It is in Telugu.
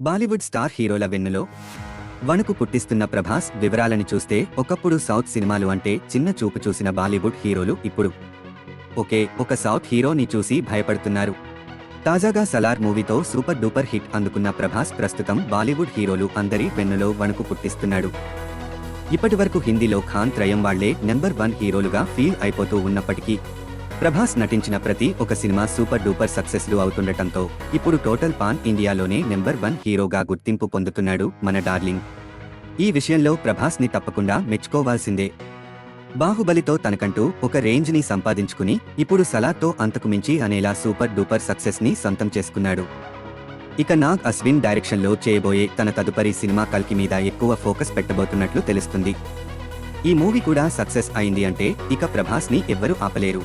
బాలీవుడ్ స్టార్ హీరోల వెన్నులో వణుకు పుట్టిస్తున్న ప్రభాస్ వివరాలను చూస్తే ఒకప్పుడు సౌత్ సినిమాలు అంటే చిన్న చూపు చూసిన బాలీవుడ్ హీరోలు ఇప్పుడు ఒకే ఒక సౌత్ హీరోని చూసి భయపడుతున్నారు. తాజాగా సలార్ మూవీతో సూపర్ డూపర్ హిట్ అందుకున్న ప్రభాస్ ప్రస్తుతం బాలీవుడ్ హీరోలు అందరి వెన్నులో వణుకు పుట్టిస్తున్నాడు. ఇప్పటివరకు హిందీలో ఖాన్ త్రయం వాళ్ళే నెంబర్ వన్ హీరోలుగా ఫీల్ అయిపోతూ ఉన్నప్పటికీ ప్రభాస్ నటించిన ప్రతి ఒక సినిమా సూపర్ డూపర్ సక్సెస్లు అవుతుండటంతో ఇప్పుడు టోటల్ పాన్ ఇండియాలోనే నెంబర్ వన్ హీరోగా గుర్తింపు పొందుతున్నాడు మన డార్లింగ్. ఈ విషయంలో ప్రభాస్ని తప్పకుండా మెచ్చుకోవాల్సిందే. బాహుబలితో తనకంటూ ఒక రేంజ్ని సంపాదించుకుని ఇప్పుడు సలాతో అంతకుమించి అనేలా సూపర్ డూపర్ సక్సెస్ని సొంతం చేసుకున్నాడు. ఇక నాగ్ అశ్విన్ డైరెక్షన్లో చేయబోయే తన తదుపరి సినిమా కల్కి మీద ఎక్కువ ఫోకస్ పెట్టబోతున్నట్లు తెలుస్తుంది. ఈ మూవీ కూడా సక్సెస్ అయింది అంటే ఇక ప్రభాస్ని ఎవ్వరూ ఆపలేరు.